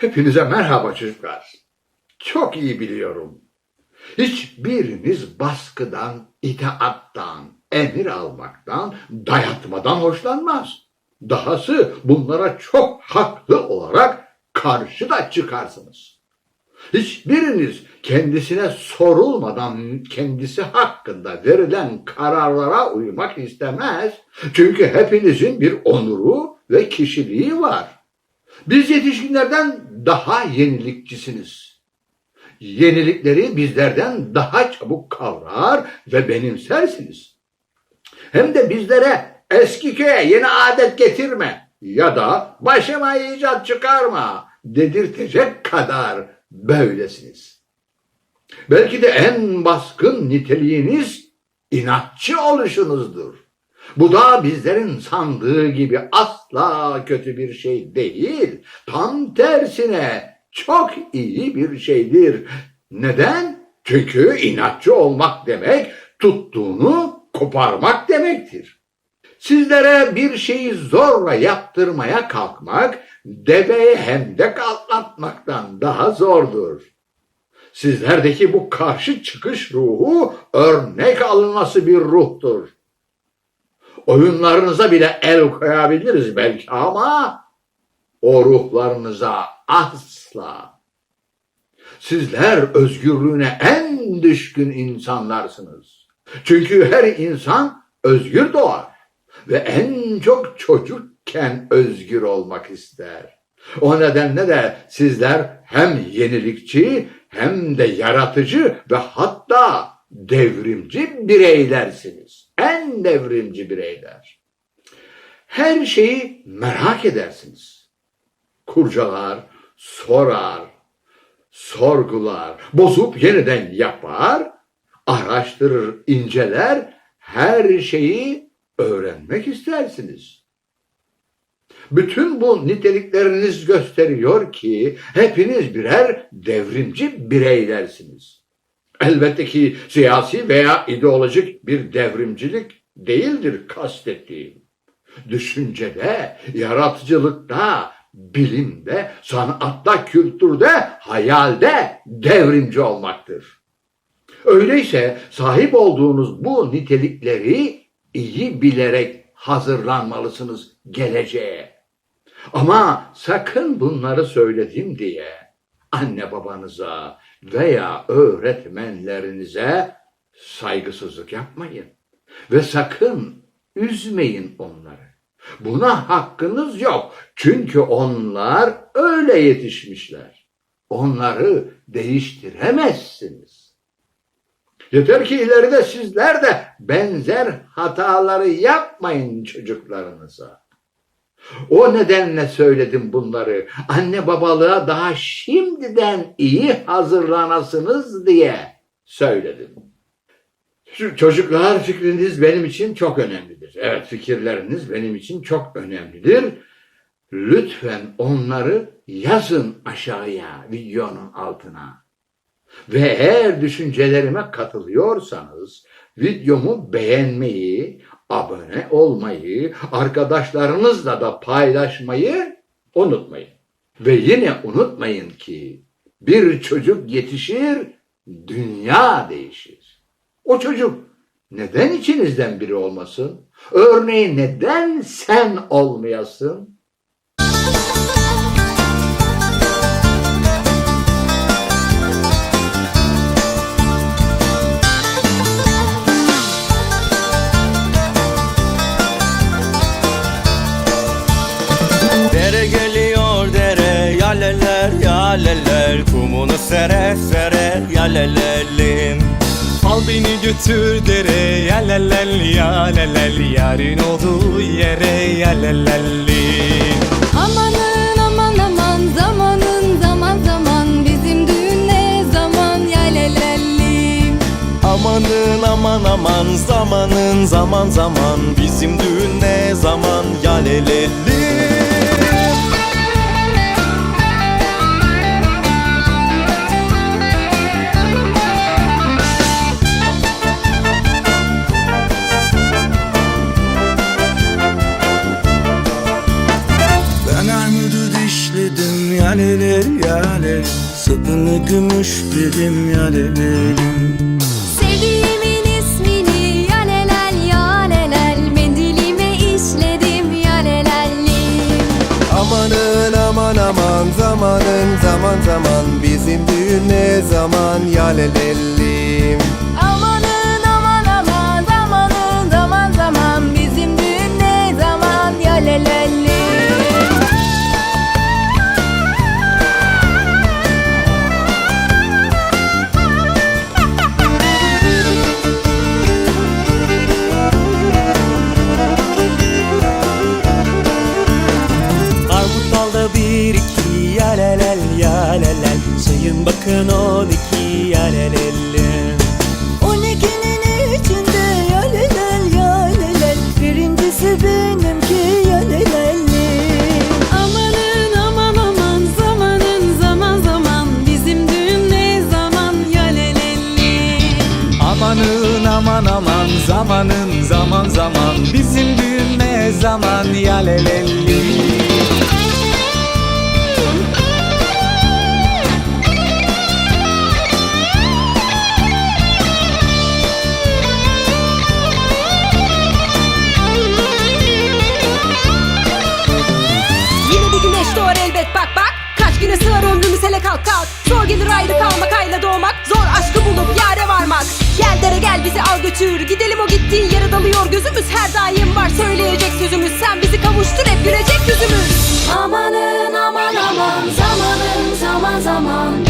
Hepinize merhaba çocuklar. Çok iyi biliyorum. Hiçbiriniz baskıdan, itaattan, emir almaktan, dayatmadan hoşlanmaz. Dahası bunlara çok haklı olarak karşı da çıkarsınız. Hiçbiriniz kendisine sorulmadan kendisi hakkında verilen kararlara uymak istemez. Çünkü hepinizin bir onuru ve kişiliği var. Biz yetişkinlerden daha yenilikçisiniz. Yenilikleri bizlerden daha çabuk kavrar ve benimsersiniz. Hem de bizlere eski köye yeni adet getirme ya da başıma icat çıkarma dedirtecek kadar böylesiniz. Belki de en baskın niteliğiniz inatçı oluşunuzdur. Bu da bizlerin sandığı gibi asla kötü bir şey değil. Tam tersine çok iyi bir şeydir. Neden? Çünkü inatçı olmak demek tuttuğunu koparmak demektir. Sizlere bir şeyi zorla yaptırmaya kalkmak deveye hendek atlatmaktan daha zordur. Sizlerdeki bu karşı çıkış ruhu örnek alınması bir ruhtur. Oyunlarınıza bile el koyabiliriz belki ama o ruhlarınıza asla. Sizler özgürlüğüne en düşkün insanlarsınız. Çünkü her insan özgür doğar ve en çok çocukken özgür olmak ister. O nedenle de sizler hem yenilikçi hem de yaratıcı ve hatta devrimci bireylersiniz. En devrimci bireyler. Her şeyi merak edersiniz. Kurcalar, sorar, sorgular, bozup yeniden yapar, araştırır, inceler, her şeyi öğrenmek istersiniz. Bütün bu nitelikleriniz gösteriyor ki hepiniz birer devrimci bireylersiniz. Elbette ki siyasi veya ideolojik bir devrimcilik değildir kastettiğim. Düşüncede, yaratıcılıkta, bilimde, sanatta, kültürde, hayalde devrimci olmaktır. Öyleyse sahip olduğunuz bu nitelikleri iyi bilerek hazırlanmalısınız geleceğe. Ama sakın bunları söyledim diye anne babanıza veya öğretmenlerinize saygısızlık yapmayın. Ve sakın üzmeyin onları. Buna hakkınız yok. Çünkü onlar öyle yetişmişler. Onları değiştiremezsiniz. Yeter ki ileride sizler de benzer hataları yapmayın çocuklarınıza. O nedenle söyledim bunları. Anne babalığa daha şimdiden iyi hazırlanasınız diye söyledim. Çocuklar fikriniz benim için çok önemlidir. Evet fikirleriniz benim için çok önemlidir. Lütfen onları yazın aşağıya videonun altına. Ve eğer düşüncelerime katılıyorsanız videomu beğenmeyi, abone olmayı, arkadaşlarınızla da paylaşmayı unutmayın. Ve yine unutmayın ki bir çocuk yetişir, dünya değişir. O çocuk neden içinizden biri olmasın? Örneğin neden sen olmayasın? Dere geliyor dere yaleler yaleler. Kumunu sere sere yalelelim. Al beni götür dere yalelel yalelel. Yarın olduğu yere yalelelim Amanın aman aman zamanın zaman zaman. Bizim düğün ne zaman yalelellim Amanın aman aman zamanın zaman zaman. Bizim düğün ne zaman yalelelim yaleler yale. Sapını gümüş dedim yalelelim Sevdiğimin ismini yalelel yalelel Mendilime işledim yalelellim Amanın aman aman zamanın zaman zaman. Bizim düğün ne zaman yalelelim Amanın zaman zaman Bizim düğün ne zaman güneş doğar elbet bak bak. Kaç güne sığar ömrümüz kalk kalk. Zor gelir ayrı kalmak ayrı doğmak. Zor aşkı bulup yare varmak. Gel dere gel bizi al götür. Gidelim o gittiğin yere gözümüz Her daim var. Söyleyecek sözümüz Sen bizi kavuştur hep gülecek yüzümüz. Amanın aman aman zamanın zaman zaman.